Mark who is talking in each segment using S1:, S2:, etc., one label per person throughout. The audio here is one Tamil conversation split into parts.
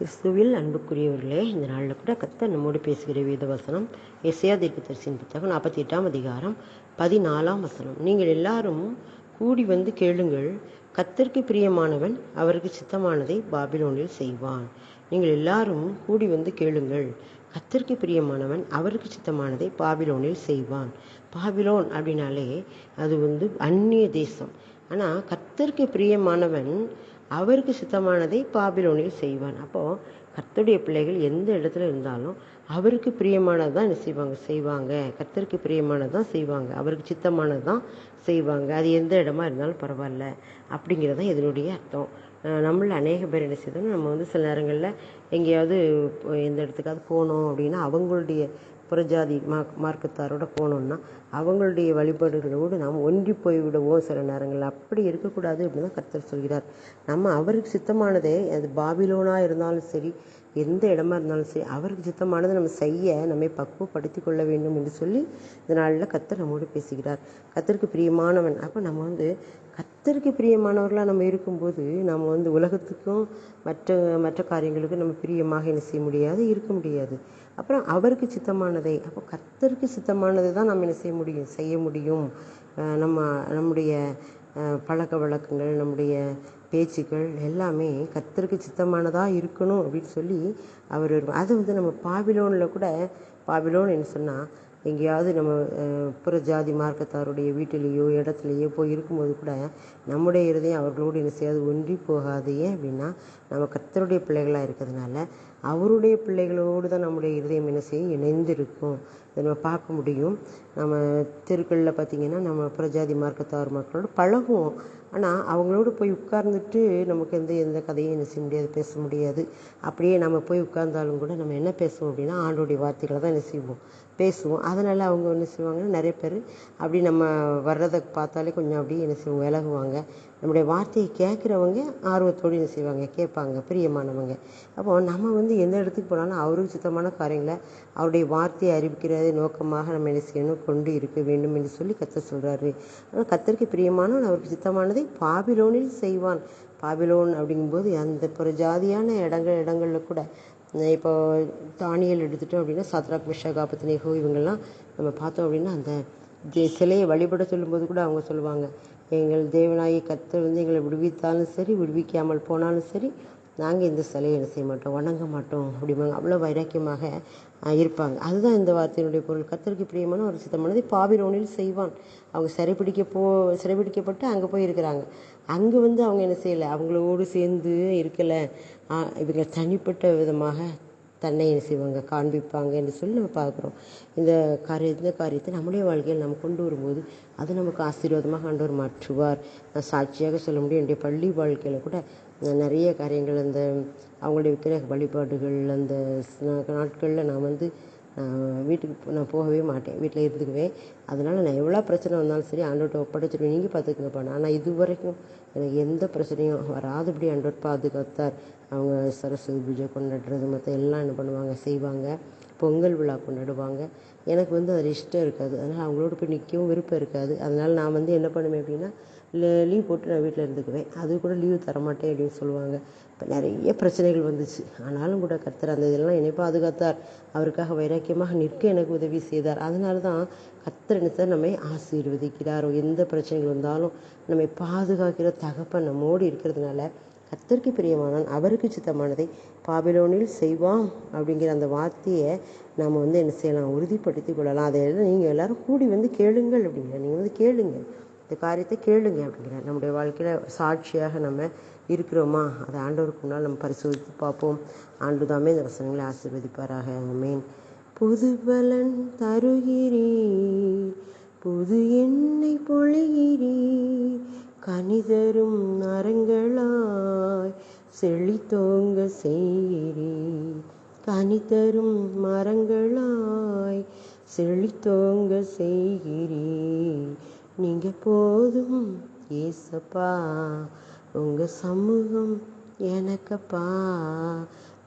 S1: கிறிஸ்துவில் அன்புக்குரியவர்களே இந்த நாளில் கூட கத்த நம்மோடு பேசுகிற வேத வசனம் எஸ்யா தீர்க்கதரிசியின் புத்தகம் நாற்பத்தி எட்டாம் அதிகாரம் பதினாலாம் வசனம். நீங்கள் எல்லாரும் கூடி வந்து கேளுங்கள் கர்த்தருக்கு பிரியமானவன் அவருக்கு சித்தமானதை பாபிலோனில் செய்வான். நீங்கள் எல்லாரும் கூடி வந்து கேளுங்கள் கத்திற்கு பிரியமானவன் அவருக்கு சித்தமானதை பாபிலோனில் செய்வான். பாபிலோன் அப்படின்னாலே அது வந்து அந்நிய தேசம். ஆனால் கத்திற்கு பிரியமானவன் அவருக்கு சுத்தமானதை பாபிலோனில் செய்வான். அப்போது கர்த்தருடைய பிள்ளைகள் எந்த இடத்துல இருந்தாலும் அவருக்கு பிரியமானது தான் என்ன செய்வாங்க செய்வாங்க. கர்த்தருக்கு பிரியமானது தான் செய்வாங்க. அவருக்கு சித்தமானது தான் செய்வாங்க. அது எந்த இடமா இருந்தாலும் பரவாயில்ல அப்படிங்கிறது தான் இதனுடைய அர்த்தம். நம்மள அநேக பேர் என்ன செய்தோம் நம்ம வந்து சில நேரங்களில் எங்கேயாவது எந்த இடத்துக்காவது போனோம் அப்படின்னா அவங்களுடைய புறஜாதி மா மார்க்கத்தாரோட போனோம்னா அவங்களுடைய வழிபாடுகளோடு நாம் ஒன்றி போய் விடுவோம் சில நேரங்களில். அப்படி இருக்கக்கூடாது அப்படின்னு தான் கர்த்தர் சொல்கிறார். நம்ம அவருக்கு சித்தமானதே அது பாபிலோனாக இருந்தாலும் சரி எந்த இடமா இருந்தாலும் சரி அவருக்கு சித்தமானதை நம்ம செய்ய நம்மை பக்குவப்படுத்தி கொள்ள வேண்டும் என்று சொல்லி இந்த நாளில் கத்தர் நம்மோடு பேசுகிறார். கத்தருக்கு பிரியமானவன். அப்போ நம்ம வந்து கத்தருக்கு பிரியமானவர்களாக நம்ம இருக்கும்போது நம்ம வந்து உலகத்துக்கும் மற்ற மற்ற காரியங்களுக்கும் நம்ம பிரியமாக என்ன செய்ய முடியாது இருக்க முடியாது. அப்புறம் அவருக்கு சித்தமானதை. அப்போ கர்த்தருக்கு சித்தமானதை தான் நம்ம என்ன செய்ய முடியும்? செய்ய முடியும். நம்ம நம்முடைய பழக்க வழக்கங்கள் நம்முடைய பேச்சுக்கள் எல்லாமே கர்த்தருக்கு சித்தமானதாக இருக்கணும் அப்படின்னு சொல்லி அவர் அது வந்து நம்ம பாபிலோனில் கூட பாபிலோன் என்ன சொன்னால் எங்கேயாவது நம்ம புற ஜாதி மார்க்கத்தாருடைய வீட்டிலேயோ இடத்துலையோ போய் இருக்கும்போது கூட நம்முடைய இருதயம் அவர்களோடு என்ன செய்யாது ஒன்றி போகாது ஏன் அப்படின்னா நம்ம கர்த்தருடைய பிள்ளைகளாக இருக்கிறதுனால அவருடைய பிள்ளைகளோடு தான் நம்முடைய இருதயம் என்ன செய்யும்? இணைந்து இருக்கும் இதை நம்ம பார்க்க முடியும். நம்ம தெருக்களில் பார்த்திங்கன்னா நம்ம புறஜாதி மார்க்கத்தார் மக்களோடு பழகுவோம். ஆனால் அவங்களோட போய் உட்கார்ந்துட்டு நமக்கு எந்த எந்த கதையும் என்ன செய்ய முடியாது பேச முடியாது. அப்படியே நம்ம போய் உட்கார்ந்தாலும் கூட நம்ம என்ன பேசுவோம் அப்படின்னா ஆண்டோடைய வார்த்தைகளை தான் என்ன செய்வோம்? பேசுவோம். அதனால் அவங்க என்ன செய்வாங்கன்னா நிறைய பேர் அப்படி நம்ம வர்றதை பார்த்தாலே கொஞ்சம் அப்படியே என்ன செய்வோம் விலகுவாங்க. நம்முடைய வார்த்தையை கேட்குறவங்க ஆர்வத்தோடு என்ன செய்வாங்க? கேட்பாங்க பிரியமானவங்க. அப்போ நம்ம வந்து எந்த இடத்துக்கு போனாலும் அவருக்கு சுத்தமான காரியங்களை அவருடைய வார்த்தையை அறிவிக்கிறது நோக்கமாக நம்ம என்ன செய்யணும் கொண்டு இருக்க வேண்டும் என்று சொல்லி கத்த சொல்கிறாரு ஆனால் கத்தருக்கு பிரியமானவன் அவருக்கு சித்தமானதை பாபிலோனில் செய்வான். பாபிலோன் அப்படிங்கும்போது அந்த புறஜாதியான இடங்கள் இடங்களில் கூட இப்போ தானியல் எடுத்துட்டோம் அப்படின்னா சத்ராக் விஷாகாபத்னேகோ இவங்கெல்லாம் நம்ம பார்த்தோம் அப்படின்னா அந்த தே- சிலையை வழிபட சொல்லும்போது கூட அவங்க சொல்லுவாங்க எங்கள் தேவனாயி கத்தர் வந்து எங்களை விடுவித்தாலும் சரி விடுவிக்காமல் போனாலும் சரி நாங்கள் இந்த சிலையை என்ன செய்ய மாட்டோம்? வணங்க மாட்டோம். அப்படிம்பாங்க. அவ்வளோ வைராக்கியமாக இருப்பாங்க. அதுதான் இந்த வார்த்தையினுடைய பொருள். கத்தருக்கு பிரியமான ஒரு சித்தமானது பாபிலோனில் செய்வான். அவங்க சிறைப்பிடிக்க போ சிறைப்பிடிக்கப்பட்டு அங்கே போய் இருக்கிறாங்க அங்கே வந்து அவங்க என்ன செய்யலை? அவங்களோடு சேர்ந்து இருக்கலை. இவங்க தனிப்பட்ட விதமாக தன்னை என்ன செய்வாங்க? காண்பிப்பாங்க என்று சொல்லி நம்ம பார்க்குறோம். இந்த காரிய இந்த காரியத்தை நம்முடைய வாழ்க்கையில் நம்ம கொண்டு வரும்போது அது நமக்கு ஆசீர்வாதமாக ஆண்டவர் மாற்றுவார். நான் சாட்சியாக சொல்ல முடியும். என்னுடைய பள்ளி வாழ்க்கையில் கூட நிறைய காரியங்கள் அந்த அவங்களுடைய விக்கிரக வழிபாடுகள் அந்த நாட்களில் நான் வந்து வீட்டுக்கு போ- நான் போகவே மாட்டேன். வீட்டில் இருந்துக்குவேன். அதனால் நான் எவ்வளோ பிரச்சனை வந்தாலும் சரி ஆண்டவர்கிட்ட ஒப்படைச்சிருவேன். நீங்கள் பார்த்துக்குங்கப்பா. ஆனால் இது வரைக்கும் எனக்கு எந்த பிரச்சனையும் வராதபடி ஆண்டவர் பாதுகாத்தார். அவங்க சரஸ்வதி பூஜை கொண்டாடுறது மற்ற எல்லாம் என்ன பண்ணுவாங்க? செய்வாங்க. பொங்கல் விழா கொண்டாடுவாங்க. எனக்கு வந்து அதில் இஷ்டம் இருக்காது. அதனால் அவங்களோட போய் நிற்கவும் விருப்பம் இருக்காது. அதனால் நான் வந்து என்ன பண்ணுவேன் அப்படின்னா லீவ் போட்டு நான் வீட்டில் இருந்துக்குவேன். அது கூட லீவு தரமாட்டேன் அப்படின்னு சொல்லுவாங்க. இப்போ நிறைய பிரச்சனைகள் வந்துச்சு. ஆனாலும் கூட கர்த்தர் அந்த இதெல்லாம் என்னை பாதுகாத்தார். அவருக்காக வைராக்கியமாக நிற்க எனக்கு உதவி செய்தார். அதனால தான் கர்த்தர் என்ன நம்மை ஆசீர்வதிக்கிறாரோ. எந்த பிரச்சனைகள் வந்தாலும் நம்மை பாதுகாக்கிற தகப்பன் நம்மோடு இருக்கிறதுனால கத்தருக்கு பிரியமானான் அவருக்கு சித்தமானதை பாபிலோனில் செய்வான் அப்படிங்கிற அந்த வார்த்தையை நாம் வந்து என்ன செய்யலாம்? உறுதிப்படுத்தி கொள்ளலாம். அதை நீங்கள் எல்லோரும் கூடி வந்து கேளுங்கள் அப்படிங்கிற. நீங்கள் வந்து கேளுங்கள். இந்த காரியத்தை கேளுங்க அப்படிங்கிற நம்முடைய வாழ்க்கையில் சாட்சியாக நம்ம இருக்கிறோமா? அதை ஆண்டவருக்கு முன்னால் நம்ம பரிசோதித்து பார்ப்போம். ஆண்டு தாமே இந்த வசனங்களை ஆசீர்வதிப்பாராக. மீன் புது பலன் தருகிறீர் புது எண்ணெய் பொழிகிறீர் கனிதரும் மரங்களாய் செழித்தோங்க செய்கிறீ கனிதரும் மரங்களாய் செழித்தோங்க செய்கிறீ நீங்கள் போதும் ஏசப்பா. உங்க சமூகம் எனக்கப்பா.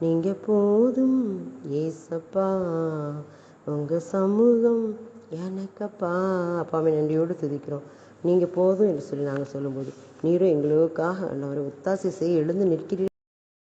S1: நீங்கள் போதும் ஏசப்பா. உங்க சமூகம் எனக்கப்பா. அப்பாவை நன்றியோடு துதிக்கிறோம். நீங்கள் போதும் என்று சொல்லி நாங்கள் சொல்லும்போது நீரும் எங்களுக்காக ஆண்டவரை ஒத்தாசை செய்ய எழுந்து நிற்கிறீர்கள்